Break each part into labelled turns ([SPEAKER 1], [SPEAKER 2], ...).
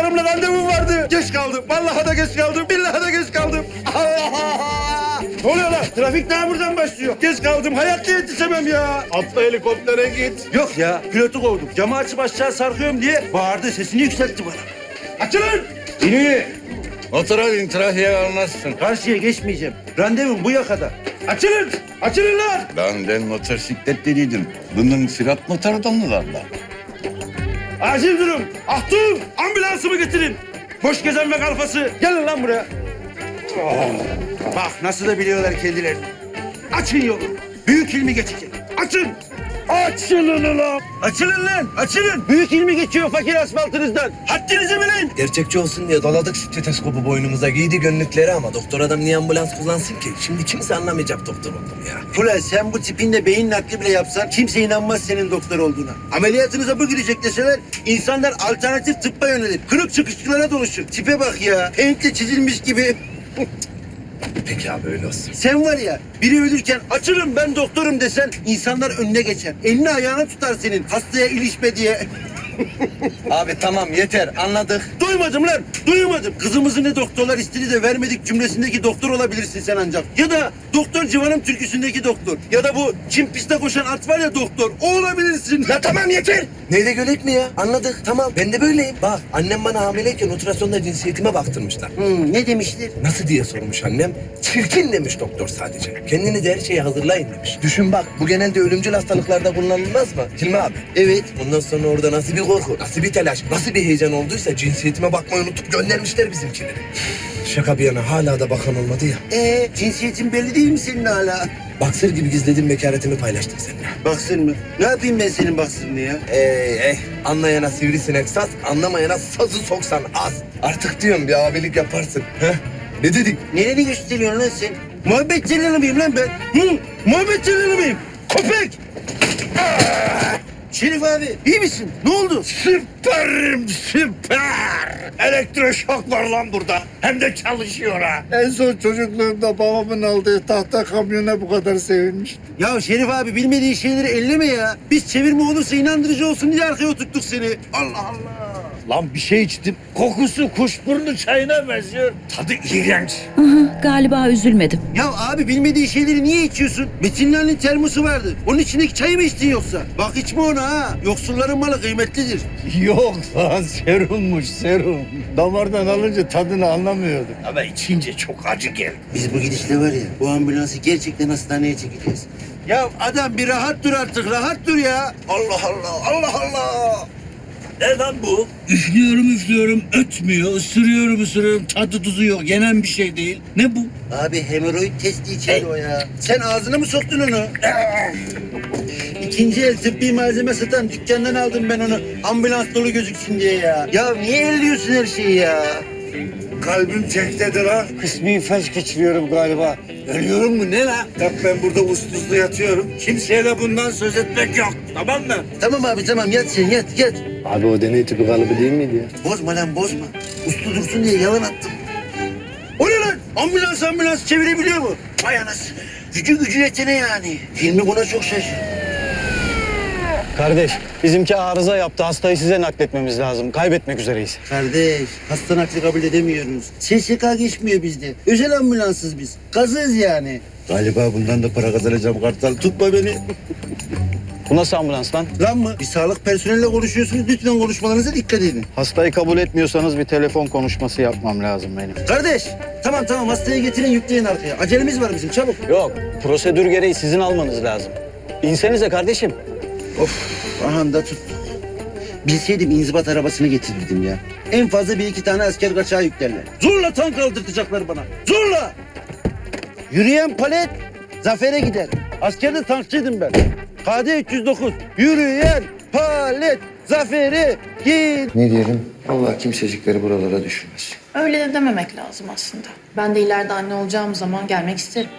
[SPEAKER 1] karımla randevum vardı. Geç kaldım. Vallahi da geç kaldım. Billahi da geç kaldım. Allah! Ne oluyor lan? Trafik daha buradan başlıyor. Geç kaldım. Hayatta yetişemem ya.
[SPEAKER 2] Atla helikoptere git.
[SPEAKER 1] Yok ya. Pilotu kovdum. Camı açıp aşağı sarkıyorum diye bağırdı. Sesini yükseltti bana. Açılın! İni!
[SPEAKER 2] Motora bin trafiğe kalmazsın.
[SPEAKER 1] Karşıya geçmeyeceğim. Randevum bu yakada. Açılın! Açılın lan!
[SPEAKER 2] Ben motosiklet dediydim. Bunun sürat motoru mı var lan?
[SPEAKER 1] Acil durum. Ahtum! Ambulansımı getirin. Boş gezen ve kalfası. Gelin lan buraya. Oh. Bak nasıl da biliyorlar kendilerini. Açın yolu. Büyük ilmi geçecek. Açın. Açılın ulan. Açılın lan. Açılın. Büyük ilmi geçiyor fakir asfaltınızdan. Haddinizi bilin.
[SPEAKER 3] Gerçekçi olsun diye doladık stetoskopu boynumuza giydi gönlükleri ama doktor adam niye ambulans kullansın ki? Şimdi kimse anlamayacak doktor oldum ya.
[SPEAKER 1] Ulan sen bu tipinle beyin nakli bile yapsan kimse inanmaz senin doktor olduğuna. Ameliyatınıza bu girecek deseler insanlar alternatif tıbba yönelir. Kırık çıkışçılara doluşur. Tipe bak ya. Paint'le çizilmiş gibi.
[SPEAKER 3] Peki abi öyle olsun.
[SPEAKER 1] Sen var ya biri ölürken açılın ben doktorum desen insanlar önüne geçer. Elini ayağına tutar senin hastaya ilişme diye.
[SPEAKER 3] Abi tamam yeter anladık.
[SPEAKER 1] Duymadım lan duymadım. Kızımızı ne doktorlar istedi de vermedik cümlesindeki doktor olabilirsin sen ancak. Ya da doktor civanım türküsündeki doktor. Ya da bu Çin piste koşan at var ya doktor o olabilirsin. Ya tamam yeter.
[SPEAKER 3] Neyle gölek mi ya? Anladık tamam ben de böyleyim. Bak annem bana hamileyken ultrasonda cinsiyetime baktırmışlar.
[SPEAKER 1] Hmm, ne demişler?
[SPEAKER 3] Nasıl diye sormuş annem. Çirkin demiş doktor sadece. Kendini de her şeye hazırlayın demiş. Düşün bak bu genelde ölümcül hastalıklarda kullanılmaz mı? Hilmi abi.
[SPEAKER 1] Evet.
[SPEAKER 3] Ondan sonra orada nasıl bir korku, nasıl bir telaş, nasıl bir heyecan olduysa cinsiyetime bakmayı unutup göndermişler bizimkileri. Şaka bir yana hala da bakan olmadı ya.
[SPEAKER 1] Ee, cinsiyetin belli değil mi senin hala?
[SPEAKER 3] Baksır gibi gizlediğim bekaretimi paylaştım seninle.
[SPEAKER 1] Baksın mı? Ne yapayım ben senin baksırını ya?
[SPEAKER 3] Ey ey anlayana sivrisinek saz, anlamayana sazı soksan az. Artık diyorum bir abilik yaparsın. Heh? Ne dedik?
[SPEAKER 1] Nereni gösteriyorsun lan sen? Muhabbet Celalı mıyım lan ben? Hı? Muhabbet Celalı mıyım? Köpek! Şerif abi iyi misin? Ne oldu?
[SPEAKER 2] Süperim süper. Elektroşok var lan burada. Hem de çalışıyor ha. En son çocukluğumda babamın aldığı tahta kamyona bu kadar sevinmiş.
[SPEAKER 1] Ya Şerif abi bilmediğin şeyleri elleme ya. Biz çevirme olursa inandırıcı olsun diye arkaya oturttuk seni. Allah Allah.
[SPEAKER 2] Lan bir şey içtim. Kokusu kuşburnu çayına benziyor. Tadı iğrenç.
[SPEAKER 4] Aha, galiba üzülmedim.
[SPEAKER 1] Ya abi bilmediğin şeyleri niye içiyorsun? Metinler'in termosu vardı. Onun içindeki çayı mı içtin yoksa? Bak içme onu ha. Yoksulların malı kıymetlidir.
[SPEAKER 2] Yok lan serummuş serum. Damardan alınca tadını anlamıyordum. Ama içince çok acı geldi.
[SPEAKER 1] Biz bu gidişle var ya bu ambulansı gerçekten hastaneye çekeceğiz. Ya adam bir rahat dur artık rahat dur ya. Allah Allah Allah Allah.
[SPEAKER 2] Ne lan bu? Üflüyorum üflüyorum ötmüyor. Isırıyorum ısırıyorum tadı tuzu yok. Yenen bir şey değil. Ne bu?
[SPEAKER 1] Abi hemoroid testi içeri o ya. Sen ağzına mı soktun onu? İkinci el tıbbi malzeme satan dükkandan aldım ben onu. Ambulans dolu gözüksün diye ya. Ya niye elliyorsun her şeyi ya?
[SPEAKER 2] Kalbim tektedir ha.
[SPEAKER 5] Kısmi felç geçiriyorum galiba.
[SPEAKER 2] Ölüyorum mu ne la? Bak ben burada uslu yatıyorum. Kimseye de bundan söz etmek yok. Tamam mı?
[SPEAKER 1] Tamam abi tamam yat sen yat yat.
[SPEAKER 5] Abi o deney tüpü kalıbı değil miydi ya?
[SPEAKER 1] Bozma lan bozma. Uslu dursun diye yalan attım. O ne lan? Ambulans ambulans çevirebiliyor mu? Vay anasını. Gücü gücü yetene yani. Hilmi buna çok şaşırdı.
[SPEAKER 5] Kardeş, bizimki arıza yaptı. Hastayı size nakletmemiz lazım. Kaybetmek üzereyiz.
[SPEAKER 1] Kardeş, hasta nakli kabul edemiyoruz. SSK geçmiyor bizde. Özel ambulansız biz. Kazığız yani. Galiba bundan da para kazanacağım Kartal. Tutma beni.
[SPEAKER 5] Bu nasıl ambulans lan?
[SPEAKER 1] Lan mı? Bir sağlık personeliyle konuşuyorsunuz. Lütfen konuşmalarınıza dikkat edin.
[SPEAKER 5] Hastayı kabul etmiyorsanız bir telefon konuşması yapmam lazım benim.
[SPEAKER 1] Kardeş, tamam tamam hastayı getirin yükleyin arkaya. Acelemiz var bizim çabuk.
[SPEAKER 5] Yok, prosedür gereği sizin almanız lazım. İnsenize kardeşim.
[SPEAKER 1] Of, aha da tuttuk. Bilseydim inzibat arabasını getirirdim ya. En fazla bir iki tane asker kaçağı yüklerler. Zorla tank aldırtacaklar bana. Zorla! Yürüyen palet zafere gider. Askerde tankçıydım ben. KD 309. Yürüyen palet zafere gider.
[SPEAKER 6] Ne diyelim? Allah kimsecikleri buralara düşürmez.
[SPEAKER 7] Öyle de dememek lazım aslında. Ben de ileride anne olacağım zaman gelmek isterim.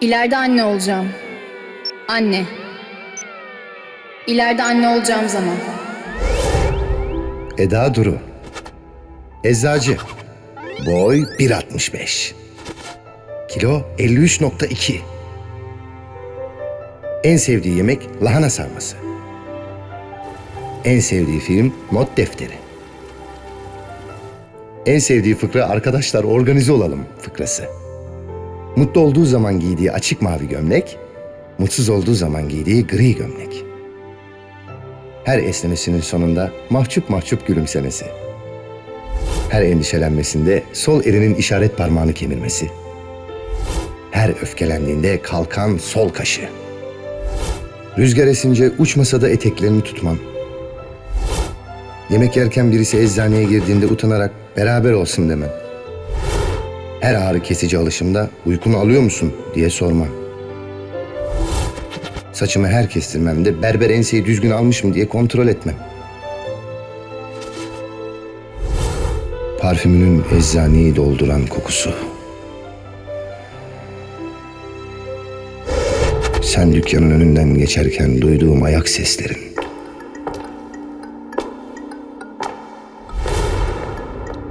[SPEAKER 8] İleride anne olacağım. Anne. İleride anne olacağım zaman.
[SPEAKER 9] Eda Duru. Eczacı. Boy 1.65. Kilo 53.2. En sevdiği yemek lahana sarması. En sevdiği film Not Defteri. En sevdiği fıkra arkadaşlar organize olalım fıkrası. Mutlu olduğu zaman giydiği açık mavi gömlek, mutsuz olduğu zaman giydiği gri gömlek. Her esnemesinin sonunda mahcup mahcup gülümsemesi. Her endişelenmesinde sol elinin işaret parmağını kemirmesi. Her öfkelendiğinde kalkan sol kaşı. Rüzgar esince uçmasa da eteklerini tutman. Yemek yerken birisi eczaneye girdiğinde utanarak beraber olsun demem. Her ağrı kesici alışımda uykunu alıyor musun diye sormam. Saçımı her kestirmemde berber enseyi düzgün almış mı diye kontrol etmem. Parfümünün eczaneyi dolduran kokusu. Sen dükkanın önünden geçerken duyduğum ayak seslerin.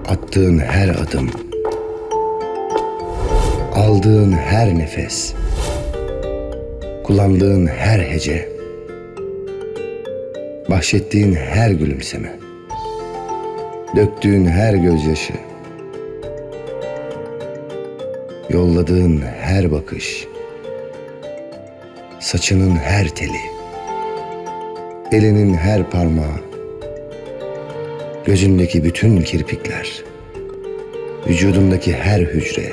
[SPEAKER 9] Attığın her adım. Aldığın her nefes. Kullandığın her hece. Bahşettiğin her gülümseme. Döktüğün her gözyaşı. Yolladığın her bakış. Saçının her teli. Elinin her parmağı. Gözündeki bütün kirpikler. Vücudundaki her hücre.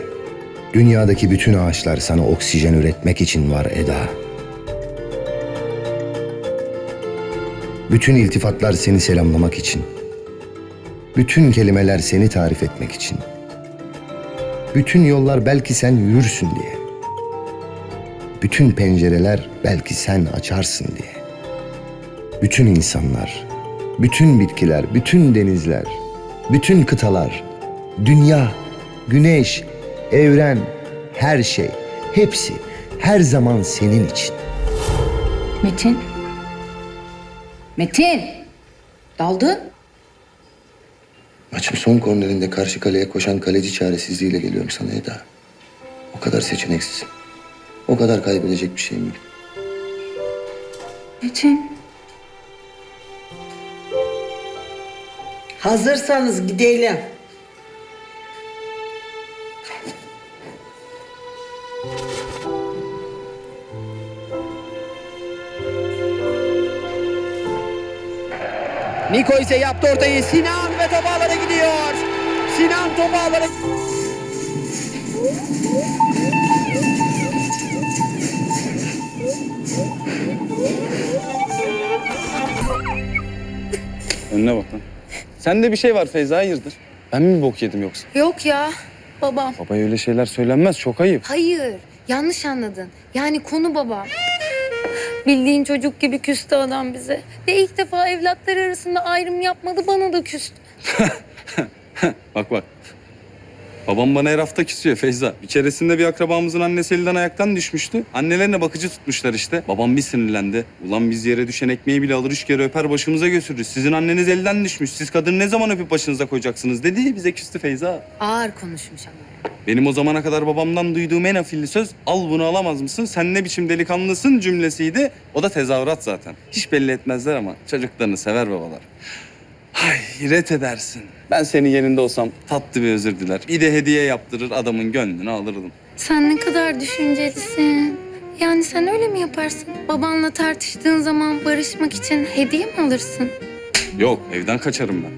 [SPEAKER 9] Dünyadaki bütün ağaçlar sana oksijen üretmek için var Eda. Bütün iltifatlar seni selamlamak için. Bütün kelimeler seni tarif etmek için. Bütün yollar belki sen yürürsün diye. Bütün pencereler belki sen açarsın diye. Bütün insanlar, bütün bitkiler, bütün denizler, bütün kıtalar, dünya, güneş, evren, her şey, hepsi her zaman senin için.
[SPEAKER 7] Metin. Metin. Daldın.
[SPEAKER 6] Maçın son kornerinde karşı kaleye koşan kaleci çaresizliğiyle geliyorum sana Eda. O kadar seçeneksiz. O kadar kaybedecek bir şey mi?
[SPEAKER 7] Metin.
[SPEAKER 10] Hazırsanız gidelim.
[SPEAKER 1] Niko ise yaptı ortayı. Sinan ve top ağlara gidiyor. Sinan top ağlara...
[SPEAKER 5] Önüne bak lan. Sende bir şey var Feyza hayırdır? Ben mi bok yedim yoksa?
[SPEAKER 8] Yok ya. Babam.
[SPEAKER 5] Babaya öyle şeyler söylenmez çok ayıp.
[SPEAKER 8] Hayır. Yanlış anladın. Yani konu babam. Bildiğin çocuk gibi küstü adam bize. Ve ilk defa evlatlar arasında ayrım yapmadı bana da küstü.
[SPEAKER 5] Bak bak. Babam bana her hafta küsüyor Feyza. Bir keresinde bir akrabamızın annesi elden ayaktan düşmüştü. Annelerine bakıcı tutmuşlar işte. Babam bir sinirlendi. Ulan biz yere düşen ekmeği bile alır üç kere öper başımıza götürürüz. Sizin anneniz elden düşmüş. Siz kadını ne zaman öpüp başınıza koyacaksınız dedi. Bize küstü Feyza.
[SPEAKER 8] Ağır konuşmuş ama.
[SPEAKER 5] Benim o zamana kadar babamdan duyduğum en afilli söz al bunu alamaz mısın? Sen ne biçim delikanlısın cümlesiydi. O da tezahürat zaten. Hiç belli etmezler ama çocuklarını sever babalar. Hayret edersin. Ben senin yerinde olsam tatlı bir özür diler. Bir de hediye yaptırır adamın gönlünü alırdım.
[SPEAKER 8] Sen ne kadar düşüncelisin. Yani sen öyle mi yaparsın? Babanla tartıştığın zaman barışmak için hediye mi alırsın?
[SPEAKER 5] Yok evden kaçarım ben.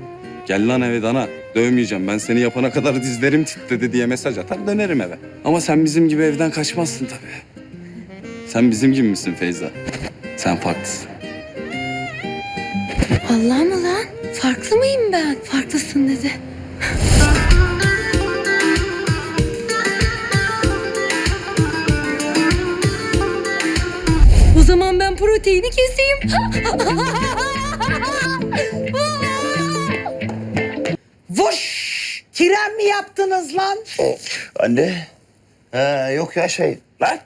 [SPEAKER 5] Gel lan eve dana. Dövmeyeceğim. Ben seni yapana kadar dizlerim titredi diye mesaj atar dönerim eve. Ama sen bizim gibi evden kaçmazsın tabii. Sen bizim gibi misin Feyza? Sen farklısın.
[SPEAKER 8] Allah mı lan? Farklı mıyım ben? Farklısın dedi. O zaman ben proteini keseyim.
[SPEAKER 10] Vuş! Tren mi yaptınız lan?
[SPEAKER 1] Anne. Ha, yok ya şey. Lan.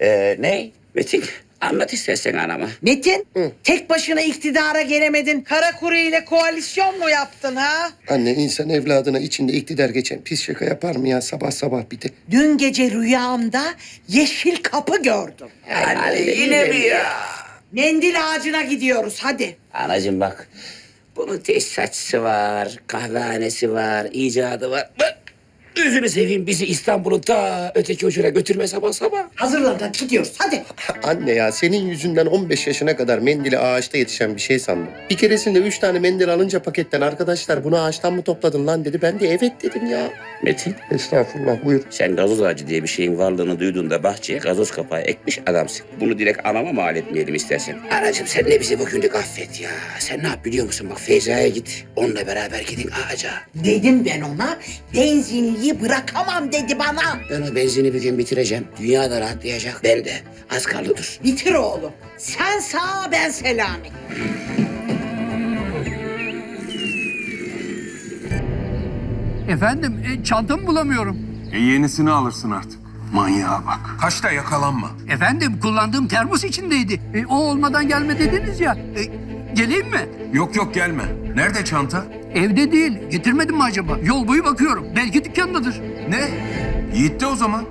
[SPEAKER 1] Ee, ne? Metin. Anlat istersen anama.
[SPEAKER 10] Metin, tek başına iktidara gelemedin. Kara kuru ile koalisyon mu yaptın ha?
[SPEAKER 6] Anne insan evladına içinde iktidar geçen pis şaka yapar mı ya sabah sabah bir de?
[SPEAKER 10] Dün gece rüyamda yeşil kapı gördüm.
[SPEAKER 1] yine mi ya?
[SPEAKER 10] Mendil ağacına gidiyoruz hadi.
[SPEAKER 1] Anacığım bak.
[SPEAKER 11] Bunun tesisatçısı var, kahvehanesi var, icadı var. Bak, Gözünü seveyim bizi İstanbul'un ta öteki ucuna götürme sabah sabah.
[SPEAKER 10] Hazırlan hadi gidiyoruz hadi.
[SPEAKER 9] Anne ya senin yüzünden 15 yaşına kadar mendili ağaçta yetişen bir şey sandım. Bir keresinde üç tane mendil alınca paketten arkadaşlar bunu ağaçtan mı topladın lan dedi. Ben de evet dedim ya.
[SPEAKER 11] Metin,
[SPEAKER 9] Estağfurullah buyur.
[SPEAKER 11] sen gazoz ağacı diye bir şeyin varlığını duyduğunda bahçeye gazoz kapağı ekmiş adamsın. Bunu direkt anama mal etmeyelim istersen. Anacığım sen de bizi bugünlük affet ya. Sen ne yap biliyor musun? Bak Feyza'ya git. Onunla beraber gidin ağaca.
[SPEAKER 10] Dedim ben ona benzinliği bırakamam dedi bana.
[SPEAKER 11] Ben o benzini bir gün bitireceğim. Dünya da rahatlayacak. Ben de. Az kaldı dur.
[SPEAKER 10] Bitir oğlum. Sen sağ ben selamet.
[SPEAKER 12] Efendim e, çantamı bulamıyorum.
[SPEAKER 13] E yenisini alırsın artık. Manyağa bak.
[SPEAKER 2] Kaçta yakalanma.
[SPEAKER 12] Efendim kullandığım termos içindeydi. E, o olmadan gelme dediniz ya. E, geleyim mi?
[SPEAKER 2] Yok yok gelme. Nerede çanta?
[SPEAKER 12] Evde değil. Getirmedim mi acaba? Yol boyu bakıyorum. Belki dükkandadır.
[SPEAKER 2] Ne? Yiğit'te o zaman.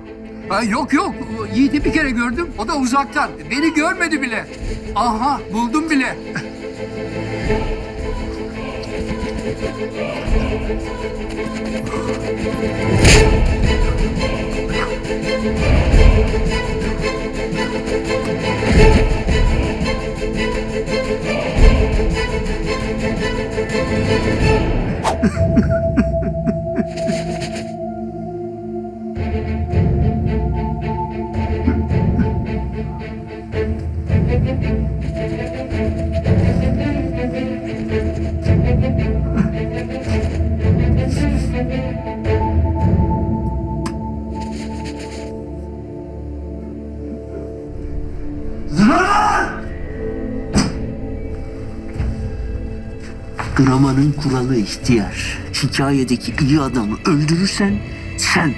[SPEAKER 12] Ha, yok yok. Yiğit'i bir kere gördüm. O da uzaktan. Beni görmedi bile. Aha buldum bile. Thank you.
[SPEAKER 1] Dramanın kuralı ihtiyar. Hikayedeki iyi adamı öldürürsen sen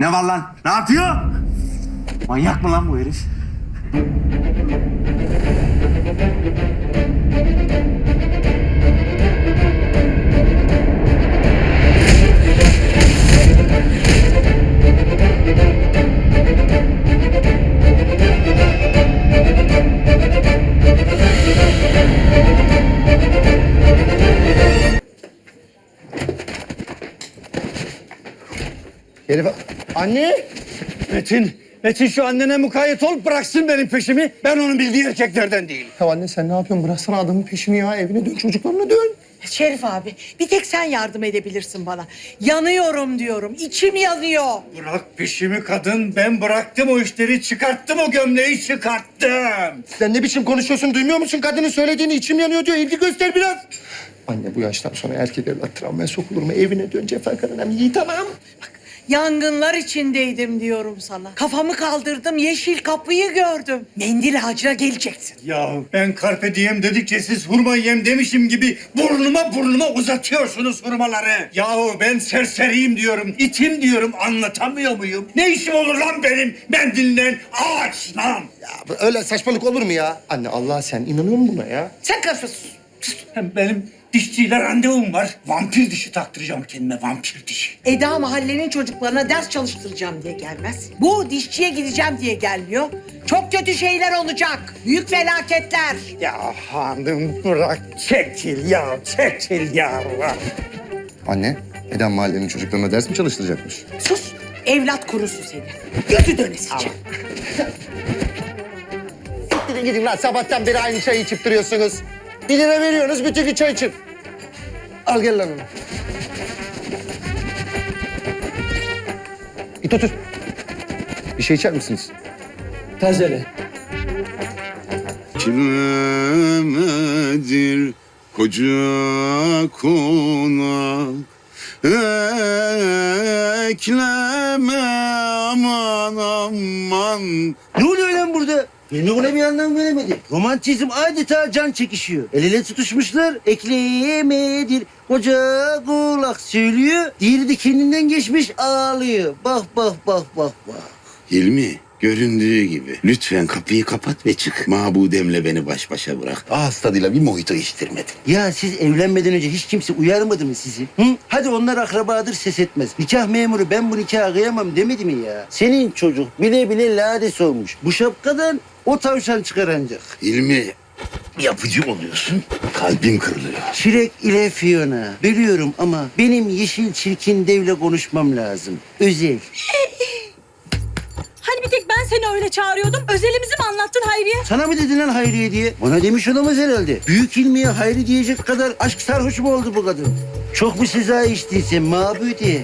[SPEAKER 1] Ne var lan? Ne yapıyor? Manyak mı lan bu herif?
[SPEAKER 9] Elif anne.
[SPEAKER 2] Metin, Metin şu annene mukayyet ol bıraksın benim peşimi. Ben onun bildiği erkeklerden değilim.
[SPEAKER 9] Ya anne sen ne yapıyorsun? Bıraksana adamın peşini ya. Evine dön çocuklarına dön.
[SPEAKER 10] Şerif abi bir tek sen yardım edebilirsin bana. Yanıyorum diyorum. içim yanıyor.
[SPEAKER 2] Bırak peşimi kadın. Ben bıraktım o işleri. Çıkarttım o gömleği çıkarttım.
[SPEAKER 9] Sen ne biçim konuşuyorsun? Duymuyor musun? Kadının söylediğini içim yanıyor diyor. İlgi göster biraz. Anne bu yaştan sonra erkek evlat travmaya sokulur mu? Evine dön cefakarına. İyi tamam.
[SPEAKER 10] Yangınlar içindeydim diyorum sana. Kafamı kaldırdım yeşil kapıyı gördüm. Mendil ağacına geleceksin.
[SPEAKER 2] Ya ben karpe diem dedikçe siz hurma yem demişim gibi burnuma burnuma uzatıyorsunuz hurmaları. Yahu ben serseriyim diyorum, itim diyorum anlatamıyor muyum? Ne işim olur lan benim mendilinden ağaçla?
[SPEAKER 9] Ya öyle saçmalık olur mu ya? Anne Allah sen inanıyor musun buna ya?
[SPEAKER 10] Sen karışma sus.
[SPEAKER 2] Hem benim dişçiyle randevum var. Vampir dişi taktıracağım kendime vampir dişi.
[SPEAKER 10] Eda mahallenin çocuklarına ders çalıştıracağım diye gelmez. Bu dişçiye gideceğim diye gelmiyor. Çok kötü şeyler olacak. Büyük felaketler.
[SPEAKER 2] Ya hanım bırak çekil ya çekil ya.
[SPEAKER 9] Anne, Eda mahallenin çocuklarına ders mi çalıştıracakmış?
[SPEAKER 10] Sus. Evlat kurusu seni. Gözü dönesice.
[SPEAKER 9] Gidin gidin lan sabahtan beri aynı çayı içip duruyorsunuz. Bir lira veriyorsunuz bütün gün çay için. Al gel lan onu. Git otur. Bir şey içer misiniz?
[SPEAKER 12] Tazele.
[SPEAKER 13] Kimedir koca konak Ekleme aman aman
[SPEAKER 1] Ne oluyor Filmi buna bir anlam veremedi. Romantizm adeta can çekişiyor. El ele tutuşmuşlar. Ekleyemedir. Koca kulak söylüyor. Diğeri de kendinden geçmiş ağlıyor. Bak bak bak bak bak.
[SPEAKER 13] Hilmi Göründüğü gibi. Lütfen kapıyı kapat ve çık. Mabudemle beni baş başa bırak. Ağız tadıyla bir mojito içtirmedin.
[SPEAKER 1] Ya siz evlenmeden önce hiç kimse uyarmadı mı sizi? Hı? Hadi onlar akrabadır ses etmez. Nikah memuru ben bu nikahı kıyamam demedi mi ya? Senin çocuk bile bile lades olmuş. Bu şapkadan o tavşan çıkar ancak.
[SPEAKER 13] Hilmi yapıcı oluyorsun. Kalbim kırılıyor.
[SPEAKER 1] Çilek ile Fiona. Biliyorum ama benim yeşil çirkin devle konuşmam lazım. Özel.
[SPEAKER 4] Hani bir tek ben seni öyle çağırıyordum. Özelimizi mi anlattın Hayriye?
[SPEAKER 1] Sana mı dedin lan Hayriye diye? Bana demiş olamaz herhalde. Büyük ilmiye Hayri diyecek kadar aşk sarhoşu mu oldu bu kadın? Çok mu siza içtiyse mabudi?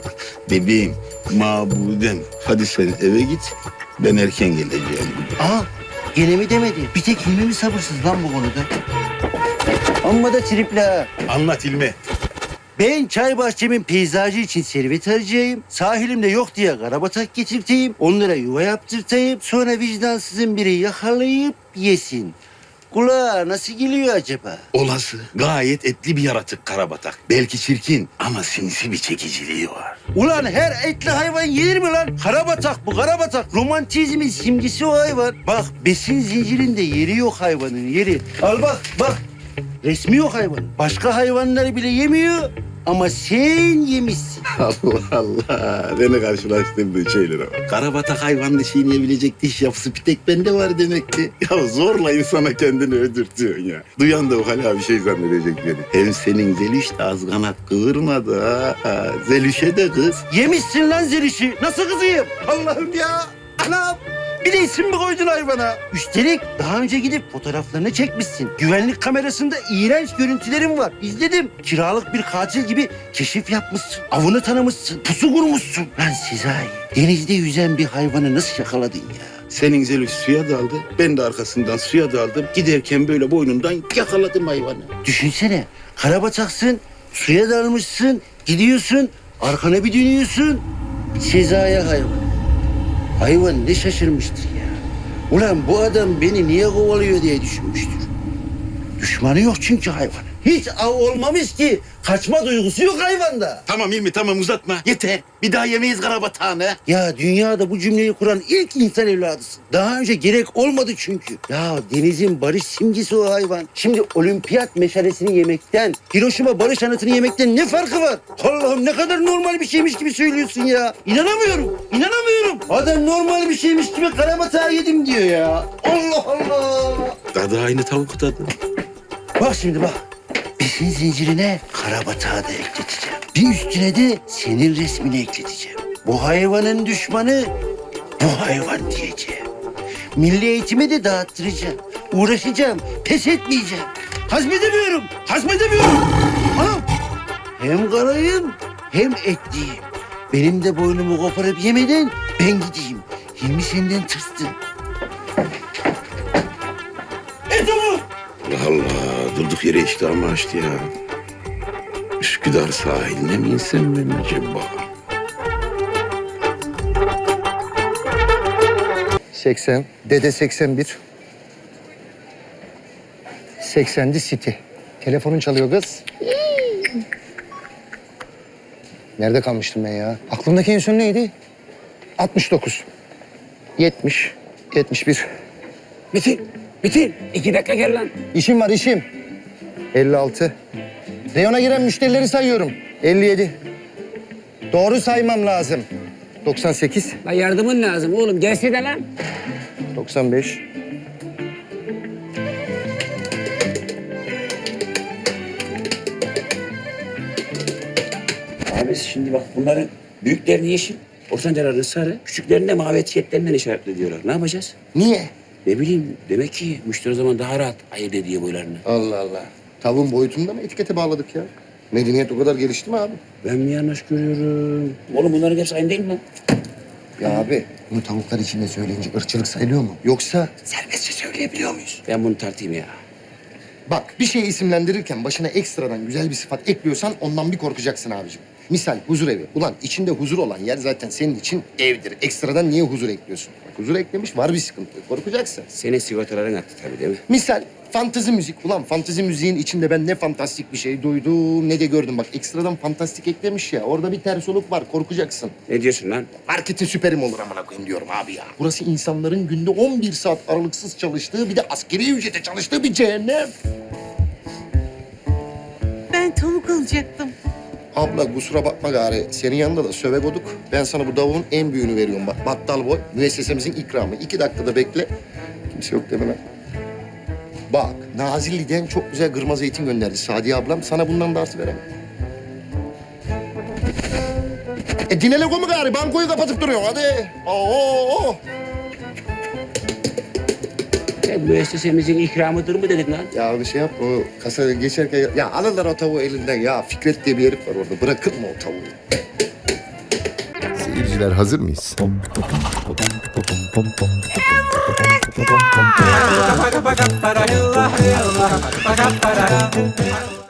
[SPEAKER 13] Bebeğim, mabudem. Hadi sen eve git. Ben erken geleceğim.
[SPEAKER 1] Aa gene mi demedi? Bir tek Hilmi mi sabırsız lan bu konuda? Amma da triple ha.
[SPEAKER 13] Anlat Hilmi.
[SPEAKER 1] Ben çay bahçemin peyzajı için servet harcayayım. Sahilimde yok diye karabatak getirteyim. Onlara yuva yaptırtayım. Sonra vicdansızın biri yakalayıp yesin. Kulağa nasıl geliyor acaba?
[SPEAKER 13] Olası. Gayet etli bir yaratık karabatak. Belki çirkin ama sinsi bir çekiciliği var.
[SPEAKER 1] Ulan her etli hayvan yenir mi lan? Karabatak bu karabatak. Romantizmin simgesi o hayvan. Bak besin zincirinde yeri yok hayvanın yeri. Al bak bak. Resmi yok hayvanın. Başka hayvanları bile yemiyor ama sen yemişsin.
[SPEAKER 13] Allah Allah. Beni karşılaştırdığın şeylere bak. Karabatak hayvan dişi yiyebilecek diş yapısı bir tek bende var demek ki. Ya zorla insana kendini öldürtüyorsun ya. Duyan da o hala bir şey zannedecek beni. Hem senin Zelüş de az kanat kıvırmadı ha. Zelüş'e de kız.
[SPEAKER 1] Yemişsin lan zelişi. Nasıl kızıyım? Allah'ım ya. Anam. Bir de isim mi koydun hayvana? Üstelik daha önce gidip fotoğraflarını çekmişsin. Güvenlik kamerasında iğrenç görüntülerim var. İzledim. Kiralık bir katil gibi keşif yapmışsın. Avını tanımışsın. Pusu kurmuşsun. Lan Sezai, denizde yüzen bir hayvanı nasıl yakaladın ya?
[SPEAKER 13] Senin Zelüş suya daldı. Ben de arkasından suya daldım. Giderken böyle boynundan yakaladım hayvanı.
[SPEAKER 1] Düşünsene. Karabataksın, suya dalmışsın, gidiyorsun, arkana bir dönüyorsun. Sezai hayvan. Hayvan ne şaşırmıştır ya. Ulan bu adam beni niye kovalıyor diye düşünmüştür. Düşmanı yok çünkü hayvanın. Hiç av olmamış ki. Kaçma duygusu yok hayvanda.
[SPEAKER 13] Tamam İlmi tamam uzatma. Yeter. Bir daha yemeyiz karabatağını.
[SPEAKER 1] Ya dünyada bu cümleyi kuran ilk insan evladısın. Daha önce gerek olmadı çünkü. Ya denizin barış simgesi o hayvan. Şimdi olimpiyat meşalesini yemekten, Hiroşima barış anıtını yemekten ne farkı var? Allah'ım ne kadar normal bir şeymiş gibi söylüyorsun ya. İnanamıyorum, inanamıyorum. Adam normal bir şeymiş gibi karabatağı yedim diyor ya. Allah Allah.
[SPEAKER 13] Tadı aynı tavuk tadı.
[SPEAKER 1] Bak şimdi bak. Besin zincirine karabatağı da ekleteceğim. Bir üstüne de senin resmini ekleteceğim. Bu hayvanın düşmanı bu hayvan diyeceğim. Milli eğitimi de dağıttıracağım. Uğraşacağım, pes etmeyeceğim. Hazmedemiyorum, hazmedemiyorum. Anam, hem karayım hem etliyim. Benim de boynumu koparıp yemeden ben gideyim. Hilmi senden tırstı.
[SPEAKER 13] Durduk yere iştahımı açtı ya. Üsküdar sahiline mi insem ben acaba?
[SPEAKER 9] 80, Dede 81. 80'di City. Telefonun çalıyor kız. Nerede kalmıştım ben ya? Aklımdaki en son neydi? 69. 70, 71.
[SPEAKER 13] Metin, Metin iki dakika gel lan.
[SPEAKER 9] İşim var işim. 56. Reyona giren müşterileri sayıyorum. 57. Doğru saymam lazım. 98.
[SPEAKER 12] La yardımın lazım oğlum. Gelsene lan.
[SPEAKER 9] 95.
[SPEAKER 13] Abi şimdi bak bunların büyüklerini yeşil, ortancalarını sarı, küçüklerini de mavi etiketlerinden işaretliyorlar. Ne yapacağız?
[SPEAKER 1] Niye?
[SPEAKER 13] Ne bileyim demek ki müşteri o zaman daha rahat ayırt ediyor boylarını.
[SPEAKER 9] Allah Allah. Tavuğun boyutunda mı etikete bağladık ya? Medeniyet o kadar gelişti mi abi?
[SPEAKER 13] Ben mi yanlış görüyorum? Oğlum bunların hepsi aynı değil mi?
[SPEAKER 9] Ya abi bunu tavuklar içinde söyleyince ırkçılık sayılıyor mu? Yoksa
[SPEAKER 13] Serbestçe söyleyebiliyor muyuz? Ben bunu tartayım ya.
[SPEAKER 9] bak bir şeyi isimlendirirken başına ekstradan güzel bir sıfat ekliyorsan ondan bir korkacaksın abicim. Misal huzur evi. Ulan içinde huzur olan yer zaten senin için evdir. Ekstradan niye huzur ekliyorsun? Bak huzur eklemiş var bir sıkıntı. Korkacaksın.
[SPEAKER 13] Senin sigortaların attı tabii değil mi?
[SPEAKER 9] Misal fantezi müzik. Ulan fantezi müziğin içinde ben ne fantastik bir şey duydum ne de gördüm. Bak ekstradan fantastik eklemiş ya. Orada bir ters oluk var. Korkacaksın.
[SPEAKER 13] Ne diyorsun lan?
[SPEAKER 9] Marketin süperim olur amına koyayım diyorum abi ya. Burası insanların günde 11 saat aralıksız çalıştığı bir de askeri ücrete çalıştığı bir cehennem.
[SPEAKER 10] Ben tavuk alacaktım.
[SPEAKER 9] Abla kusura bakma gari. Senin yanında da söve koduk. Ben sana bu tavuğun en büyüğünü veriyorum bak. Battal boy. Müessesemizin ikramı. İki dakikada bekle. Kimse yok deme. Bak Nazilli'den çok güzel kırmızı zeytin gönderdi Sadiye ablam. Sana bundan da artı veremem. E dinele komu gari. Bankoyu kapatıp duruyorsun hadi. Oo.
[SPEAKER 13] Sen müessesemizin ikramıdır mı dedin lan?
[SPEAKER 9] Ya bir şey yap o kasaya geçerken ya alırlar o tavuğu elinden ya Fikret diye bir herif var orada bırakır mı o tavuğu? Seyirciler hazır mıyız?